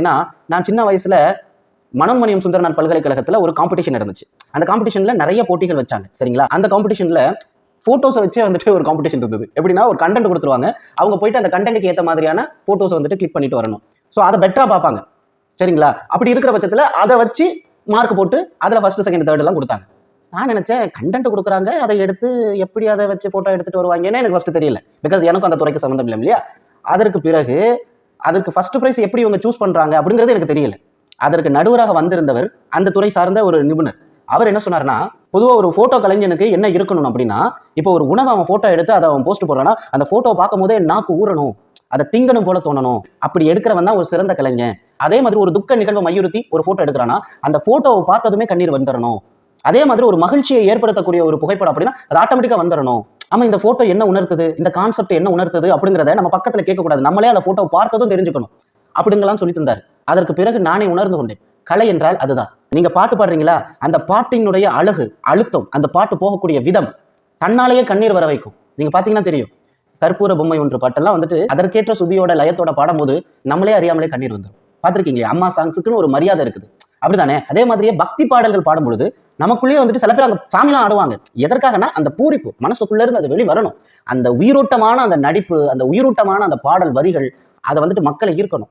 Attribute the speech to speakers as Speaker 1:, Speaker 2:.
Speaker 1: ஏன்னா நான் சின்ன வயசுல மனோன்மணியம் சுந்தரனார் பல்கலைக்கழகத்தில் ஒரு காம்படிஷன் இருந்துச்சு அந்த காம்படிஷன்ல நிறைய போட்டிகள் வச்சாங்க சரிங்களா? அந்த காம்படிஷன்ல ஃபோட்டோஸை வச்சே வந்துட்டு ஒரு காம்படிஷன் இருந்தது. எப்படின்னா ஒரு கண்டென்ட் கொடுத்துருவாங்க. அவங்க போயிட்டு அந்த கண்டென்ட்டுக்கு ஏற்ற மாதிரியான ஃபோட்டோஸை வந்துட்டு கிளிக் பண்ணிட்டு வரணும். ஸோ அதை பெட்டராக பார்ப்பாங்க. சரிங்களா? அப்படி இருக்கிற பட்சத்தில் அதை வச்சு மார்க் போட்டு அதில் ஃபர்ஸ்ட் செகண்ட் தேர்ட் எல்லாம் கொடுத்தாங்க. நான் நினச்சேன் கண்டென்ட் கொடுக்குறாங்க அதை எடுத்து எப்படி அதை வச்சு ஃபோட்டோ எடுத்துகிட்டு வருவாங்கன்னு எனக்கு ஃபஸ்ட்டு தெரியல. பிகாஸ் எனக்கும் அந்த துறைக்கு சம்மந்தம் இல்லை இல்லையா? அதற்கு பிறகு அதற்கு ஃபர்ஸ்ட் ப்ரைஸ் எப்படி இவங்க சூஸ் பண்ணுறாங்க அப்படிங்கிறது எனக்கு தெரியல. அதற்கு நடுவராக வந்திருந்தவர் அந்த துறை சார்ந்த ஒரு நிபுணர். அவர் என்ன சொன்னார்னா பொதுவாக ஒரு ஃபோட்டோ கலைஞனுக்கு என்ன இருக்கணும் அப்படின்னா இப்போ ஒரு உணவை அவன் ஃபோட்டோ எடுத்து அதை அவன் போஸ்ட் போடுறான்னா அந்த ஃபோட்டோ பார்க்கும் போதே நாக்கு ஊறணும். அதை திங்கணும் போல தோணணும். அப்படி எடுக்கிறவன் தான் ஒரு சிறந்த கலைஞன். அதே மாதிரி ஒரு துக்க நிகழ்வை மையுறுத்தி ஒரு ஃபோட்டோ எடுக்கிறான்னா அந்த ஃபோட்டோவை பார்த்ததுமே கண்ணீர் வந்துடணும் அதே மாதிரி ஒரு மகிழ்ச்சியை ஏற்படுத்தக்கூடிய ஒரு புகைப்படம் அப்படின்னா அது ஆட்டோமேட்டிக்காக வந்துடணும் ஆமா இந்த ஃபோட்டோ என்ன உணர்த்துது? இந்த கான்செப்ட் என்ன உணர்த்துது? அப்படிங்கிறத நம்ம பக்கத்தில் கேட்கக்கூடாது. நம்மளே அந்த ஃபோட்டோ பார்த்ததும் தெரிஞ்சுக்கணும். அப்படிங்கலாம் சொல்லி தந்தார். அதற்கு பிறகு நானே உணர்ந்து கொண்டேன். கலை என்றால் அதுதான். நீங்க பாட்டு பாடுறீங்களா? அந்த பாட்டினுடைய அழகு அழுத்தம் அந்த பாட்டு போகக்கூடிய விதம் தன்னாலேயே கண்ணீர் வர வைக்கும். நீங்க பாத்தீங்கன்னா தெரியும். கற்பூர பொம்மை ஒன்று பாட்டெல்லாம் வந்துட்டு அதற்கேற்ற சுதியோட லயத்தோட பாடும்போது நம்மளே அறியாமலே கண்ணீர் வந்துடும் பார்த்துருக்கீங்களே? அம்மா சாங்ஸுக்குன்னு ஒரு மரியாதை இருக்குது. அப்படிதானே அதே மாதிரியே பக்தி பாடல்கள் பாடும்பொழுது நமக்குள்ளேயே வந்துட்டு சில பேர் அங்க சாமிலாம் ஆடுவாங்க. எதற்காகனா அந்த பூரிப்பு மனசுக்குள்ள இருந்து அது வெளி வரணும். அந்த உயிரோட்டமான அந்த நடிப்பு அந்த உயிரோட்டமான அந்த பாடல் வரிகள் அதை வந்துட்டு மக்களை ஈர்க்கணும்.